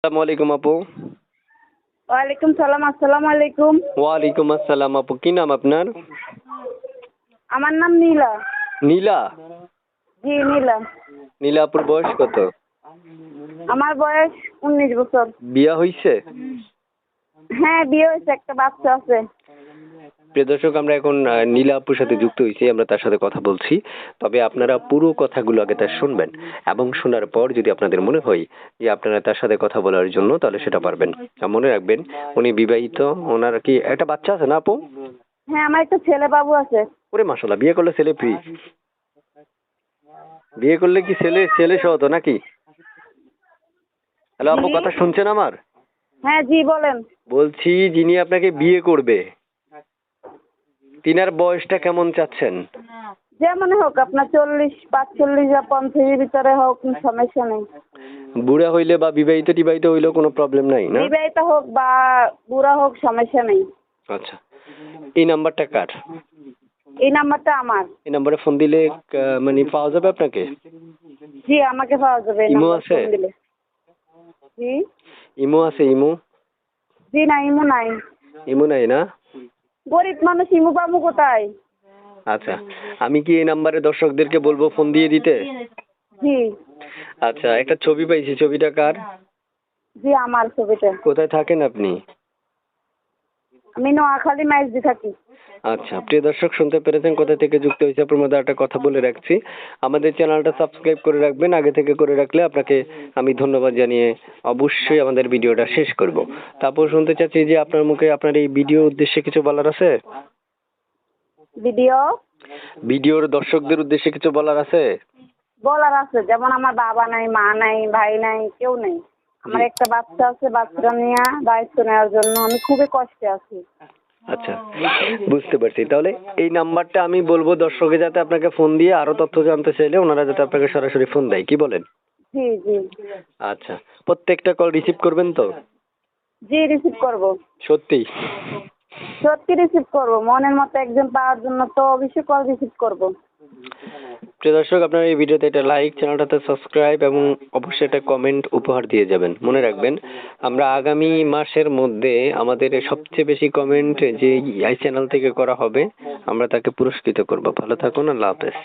আসসালামু আলাইকুম আপু। ওয়ালাইকুম সালাম আসসালামু আলাইকুম। ওয়ালাইকুম আসসালাম আপু কি নাম আপনার? আমার নাম নীলা। নীলা? জি নীলা। নীলা আপুর বয়স কত? আমার বয়স উনিশ বছর। বিয়া হইছে? হ্যাঁ বিয়ে হয়েছে একটা বাচ্চা আছে। প্রিয় দর্শক আমরা এখন নীলা আপুর সাথে যুক্ত হয়েছি। আমরা তার সাথে কথা বলছি। তবে আপনারা পুরো কথাগুলো আগে তার শুনবেন এবং শোনার পর যদি আপনাদের মনে হয় যে আপনারা তার সাথে কথা বলার জন্য তাহলে সেটা পারবেন। মনে রাখবেন উনি বিবাহিত ওনার কি একটা বাচ্চা আছে না আপু? হ্যাঁ আমার একটা ছেলে বাবু আছে। ওরে মাসাল্লাহ বিয়ে করলে ছেলে ফ্রি? বিয়ে করলে কি ছেলে ছেলে সহ তো নাকি? হ্যালো আপু কথা শুনছেন আমার? হ্যাঁ জি বলেন। বলছি যিনি আপনাকে বিয়ে করবে তিনার বয়সটা কেমন চাচ্ছেন? যেমন হোক আপনার চল্লিশ পাঁচচল্লিশ বা পঞ্চাশের ভিতরে হোক কোনো সমস্যা নেই। বুড়া হইলে বা বিবাহিত টিবাহিত হইলেও কোনো প্রবলেম নাই না? বিবাহিত হোক বা বুড়া হোক সমস্যা নেই। আচ্ছা। এই নাম্বারটা কার? এই নাম্বারটা আমার। এই নাম্বারে ফোন দিলে আহ, মানে পাওয়া যাবে আপনাকে? জি আমাকে পাওয়া যাবে এই ইমো নাম্বার আছে? ফোন দিলে। জি? ইমো আছে ইমো? জি না ইমো নাই। ইমো নাই না? গরিব মানুষ ইমু পামু কোথায়? আচ্ছা আমি কি এই নাম্বারে দর্শকদেরকে বলব ফোন দিয়ে দিতে? জি। আচ্ছা একটা ছবি পাইছি ছবিটা কার? জি আমার ছবিটা কোথায় থাকেন আপনি? আমি নোয়াখালী মাইজদি থাকি। আচ্ছা প্রিয় দর্শক শুনতে পেরেছেন কোথা থেকে যুক্ত হয়েছে মধ্যে একটা কথা বলে রাখছি। আমাদের চ্যানেলটা সাবস্ক্রাইব করে রাখবেন। আগে থেকে করে রাখলে আপনাকে আমি ধন্যবাদ জানিয়ে অবশ্যই আমাদের ভিডিওটা শেষ করব। তারপর শুনতে চাচ্ছি যে আপনার মুখে আপনার এই ভিডিও উদ্দেশ্যে কিছু বলার আছে? ভিডিও? ভিডিওর দর্শকদের উদ্দেশ্যে কিছু বলার আছে? বলার আছে। যেমন আমার বাবা নাই মা নাই ভাই নাই কেউ নেই। আমার একটা বাচ্চা আছে বাচ্চা নিয়ে দায়িত্ব নেওয়ার জন্য আমি খুবই কষ্টে আছি। আচ্ছা বুঝতে পারছি। তাহলে এই নাম্বারটা আমি বলব দর্শকে যাতে আপনাকে ফোন দিয়ে আরও তথ্য জানতে চাইলে ওনারা যাতে আপনাকে সরাসরি ফোন দেয়। কি বলেন? জি জি। আচ্ছা প্রত্যেকটা কল রিসিভ করবেন তো? জি রিসিভ করব। সত্যি? সত্যি রিসিভ করব। মনের মতো একজন পাওয়ার জন্য তো অবশ্যই কল রিসিভ করব। প্রিয় দর্শক, আপনারা এই ভিডিওতে একটা লাইক চ্যানেলটাতে সাবস্ক্রাইব এবং অবশ্যই একটা কমেন্ট উপহার দিয়ে যাবেন। মনে রাখবেন, আমরা আগামী মাসের মধ্যে আমাদের সবচেয়ে বেশি কমেন্ট যে এই চ্যানেল থেকে করা হবে, আমরা তাকে পুরস্কৃত করব। ভালো থাকুন, আল্লাহ হাফেজ।